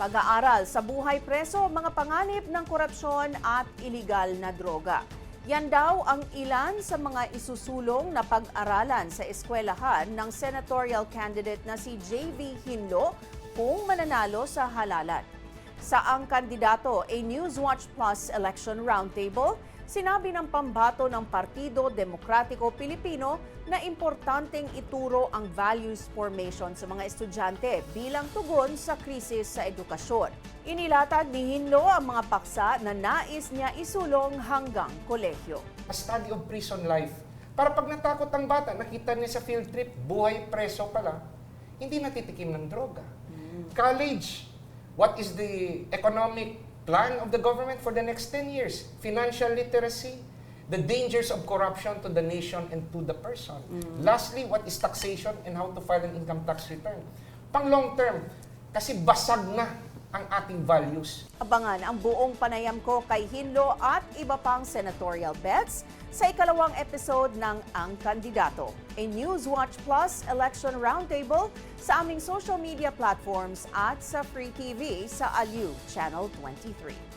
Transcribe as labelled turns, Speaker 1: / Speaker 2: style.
Speaker 1: Pag-aaral sa buhay preso, mga panganib ng korupsyon at iligal na droga. Yan daw ang ilan sa mga isusulong na pag-aralan sa eskwelahan ng senatorial candidate na si JV Hinlo kung mananalo sa halalan. Sa ang kandidato, a Newswatch Plus Election Roundtable, sinabi ng pambato ng Partido Demokratiko Pilipino na importanteng ituro ang values formation sa mga estudyante bilang tugon sa krisis sa edukasyon. Inilatag ni Hinlo ang mga paksa na nais niya isulong hanggang kolehyo.
Speaker 2: a study of prison life. Para pag natakot ang bata, nakita niya sa field trip, buhay preso pala, hindi natitikim ng droga. College, what is the economic plan of the government for the next 10 years? Financial literacy, the dangers of corruption to the nation and to the person. Lastly, what is taxation and how to file an income tax return? Pang long term, kasi basag na ang ating values.
Speaker 1: Abangan ang buong panayam ko kay Hinlo at iba pang senatorial bets sa ikalawang episode ng Ang Kandidato, a Newswatch Plus Election Roundtable sa aming social media platforms at sa Free TV sa Aliw Channel 23.